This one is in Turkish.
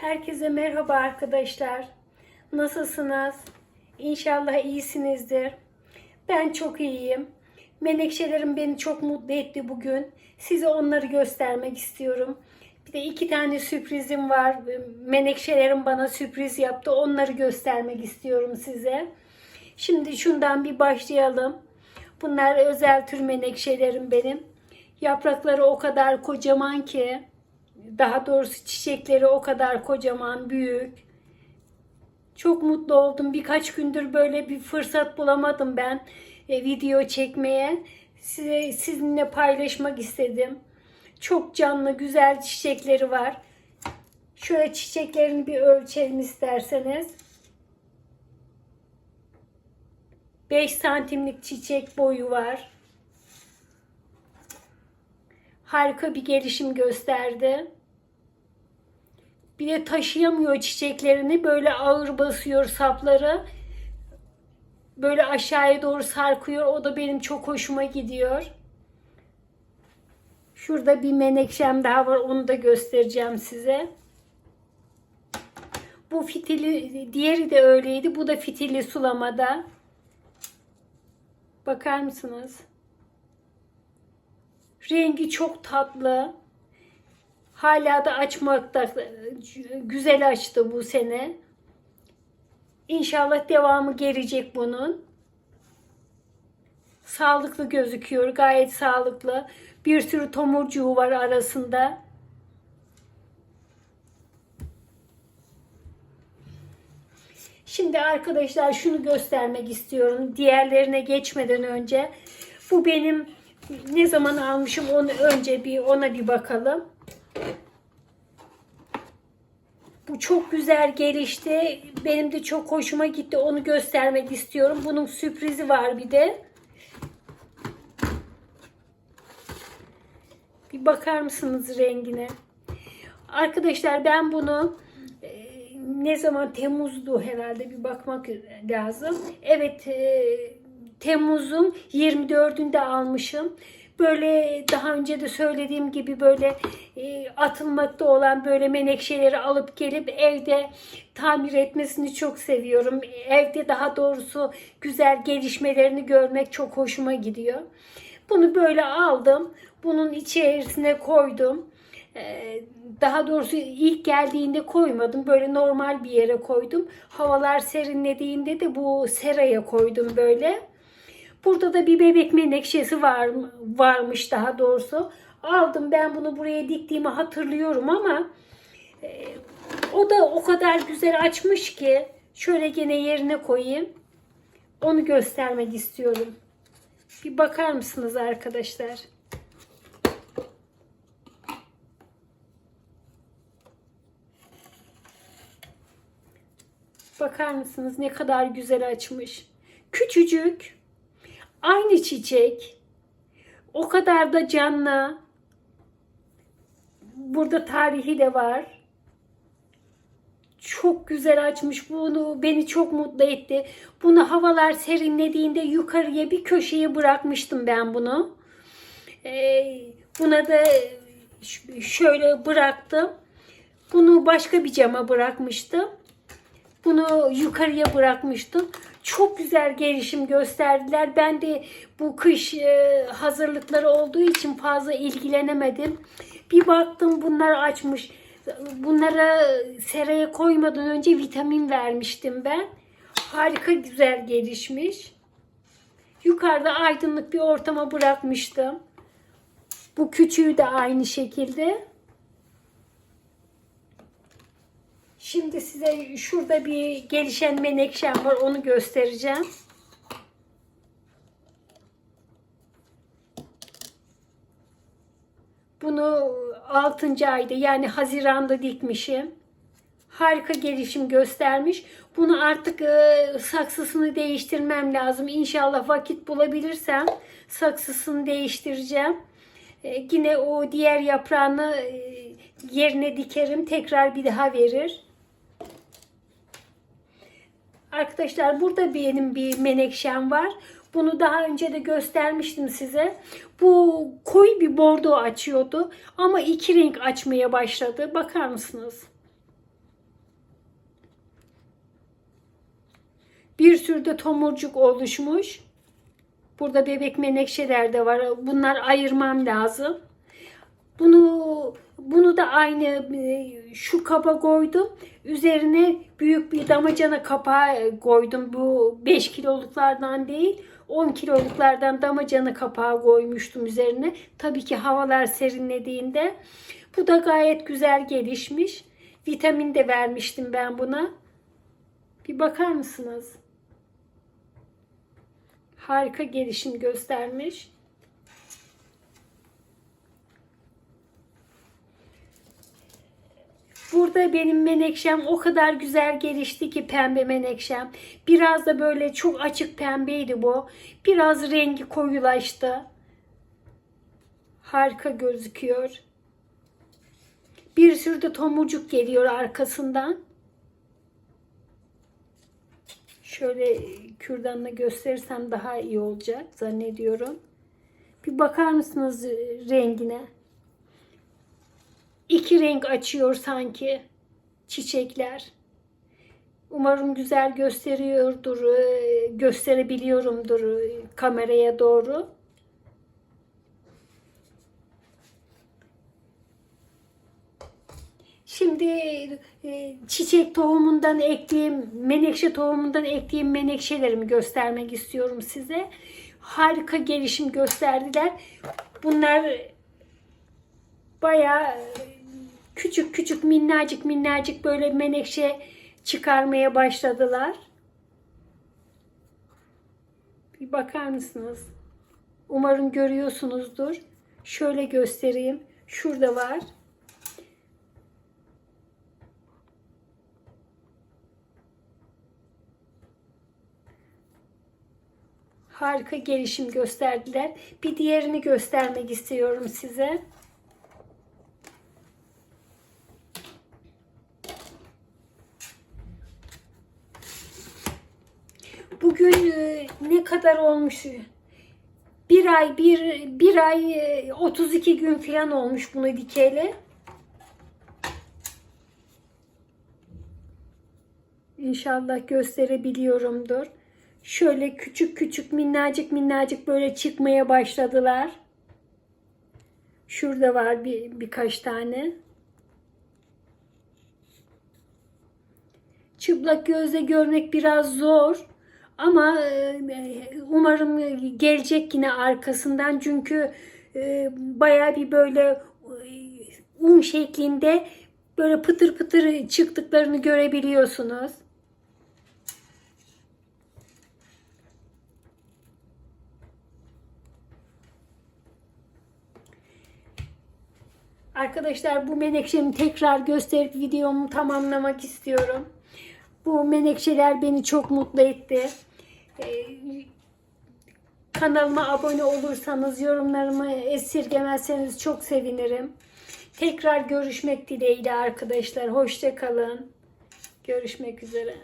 Herkese merhaba arkadaşlar. Nasılsınız? İnşallah iyisinizdir. Ben çok iyiyim. Menekşelerim beni çok mutlu etti bugün. Size onları göstermek istiyorum. Bir de iki tane sürprizim var. Menekşelerim bana sürpriz yaptı. Onları göstermek istiyorum size. Şimdi şundan bir başlayalım. Bunlar özel tür menekşelerim benim. Yaprakları o kadar kocaman ki daha doğrusu çiçekleri o kadar kocaman, büyük. Çok mutlu oldum. Birkaç gündür böyle bir fırsat bulamadım ben e, video çekmeye. Size, sizinle paylaşmak istedim. Çok canlı, güzel çiçekleri var. Şöyle çiçeklerini bir ölçelim isterseniz. 5 santimlik çiçek boyu var. Harika bir gelişim gösterdi. Bir de taşıyamıyor çiçeklerini. Böyle ağır basıyor sapları. Böyle aşağıya doğru sarkıyor. O da benim çok hoşuma gidiyor. Şurada bir menekşem daha var. Onu da göstereceğim size. Bu fitili, diğeri de öyleydi. Bu da fitili sulamada. Bakar mısınız? Rengi çok tatlı. Hala da açmakta güzel açtı bu sene. İnşallah devamı gelecek bunun. Sağlıklı gözüküyor. Gayet sağlıklı. Bir sürü tomurcuğu var arasında. Şimdi arkadaşlar şunu göstermek istiyorum. Diğerlerine geçmeden önce. Bu benim ne zaman almışım onu önce bir ona bir bakalım. Bu çok güzel gelişti. Benim de çok hoşuma gitti. Onu göstermek istiyorum. Bunun sürprizi var bir de. Bir bakar mısınız rengine? Arkadaşlar ben bunu e, ne zaman Temmuz'du herhalde bir bakmak lazım. Evet e, Temmuz'un 24'ünde almışım. Böyle daha önce de söylediğim gibi böyle e, atılmakta olan böyle menekşeleri alıp gelip evde tamir etmesini çok seviyorum. Evde daha doğrusu güzel gelişmelerini görmek çok hoşuma gidiyor. Bunu böyle aldım. Bunun içerisine koydum. Ee, daha doğrusu ilk geldiğinde koymadım. Böyle normal bir yere koydum. Havalar serinlediğinde de bu seraya koydum böyle. Burada da bir bebek menekşesi var varmış daha doğrusu. Aldım ben bunu buraya diktiğimi hatırlıyorum ama e, o da o kadar güzel açmış ki şöyle gene yerine koyayım. Onu göstermek istiyorum. Bir bakar mısınız arkadaşlar? Bakar mısınız ne kadar güzel açmış. Küçücük. Aynı çiçek. O kadar da canlı. Burada tarihi de var. Çok güzel açmış. Bunu beni çok mutlu etti. Bunu havalar serinlediğinde yukarıya bir köşeye bırakmıştım ben bunu. Ee, buna da şöyle bıraktım. Bunu başka bir cama bırakmıştım. Bunu yukarıya bırakmıştım. Çok güzel gelişim gösterdiler. Ben de bu kış e, hazırlıkları olduğu için fazla ilgilenemedim. Bir baktım bunlar açmış. Bunlara seraya koymadan önce vitamin vermiştim ben. Harika güzel gelişmiş. Yukarıda aydınlık bir ortama bırakmıştım. Bu küçüğü de aynı şekilde. Şimdi size şurada bir gelişen menekşem var. Onu göstereceğim. Bunu 6. ayda yani Haziran'da dikmişim. Harika gelişim göstermiş. Bunu artık e, saksısını değiştirmem lazım. İnşallah vakit bulabilirsem saksısını değiştireceğim. E, yine o diğer yaprağını e, yerine dikerim. Tekrar bir daha verir. Arkadaşlar burada benim bir menekşem var. Bunu daha önce de göstermiştim size. Bu koyu bir bordo açıyordu ama iki renk açmaya başladı. Bakar mısınız? Bir sürü de tomurcuk oluşmuş. Burada bebek menekşeler de var. Bunlar ayırmam lazım. Bunu bunu da aynı e, şu kaba koydum. Üzerine büyük bir damacana kapağı koydum. Bu 5 kiloluklardan değil. 10 kiloluklardan damacana kapağı koymuştum üzerine. Tabii ki havalar serinlediğinde. Bu da gayet güzel gelişmiş. Vitamin de vermiştim ben buna. Bir bakar mısınız? Harika gelişim göstermiş. Burada benim menekşem o kadar güzel gelişti ki pembe menekşem. Biraz da böyle çok açık pembeydi bu. Biraz rengi koyulaştı. Harika gözüküyor. Bir sürü de tomurcuk geliyor arkasından. Şöyle kürdanla gösterirsem daha iyi olacak zannediyorum. Bir bakar mısınız rengine? İki renk açıyor sanki çiçekler. Umarım güzel gösteriyordur, e, gösterebiliyorumdur kameraya doğru. Şimdi e, çiçek tohumundan ekleyeyim, menekşe tohumundan ekleyeyim menekşelerimi göstermek istiyorum size. Harika gelişim gösterdiler. Bunlar bayağı küçük küçük minnacık minnacık böyle menekşe çıkarmaya başladılar. Bir bakar mısınız? Umarım görüyorsunuzdur. Şöyle göstereyim. Şurada var. Harika gelişim gösterdiler. Bir diğerini göstermek istiyorum size. Bugün e, ne kadar olmuş? Bir ay, bir, bir ay e, 32 gün falan olmuş bunu dikeli. İnşallah gösterebiliyorumdur. Şöyle küçük küçük minnacık minnacık böyle çıkmaya başladılar. Şurada var bir birkaç tane. Çıplak gözle görmek biraz zor. Ama e, umarım gelecek yine arkasından çünkü e, baya bir böyle e, un şeklinde böyle pıtır pıtır çıktıklarını görebiliyorsunuz. Arkadaşlar bu menekşemi tekrar gösterip videomu tamamlamak istiyorum. Bu menekşeler beni çok mutlu etti. Ee, kanalıma abone olursanız, yorumlarımı esirgemezseniz çok sevinirim. Tekrar görüşmek dileğiyle arkadaşlar. Hoşça kalın. Görüşmek üzere.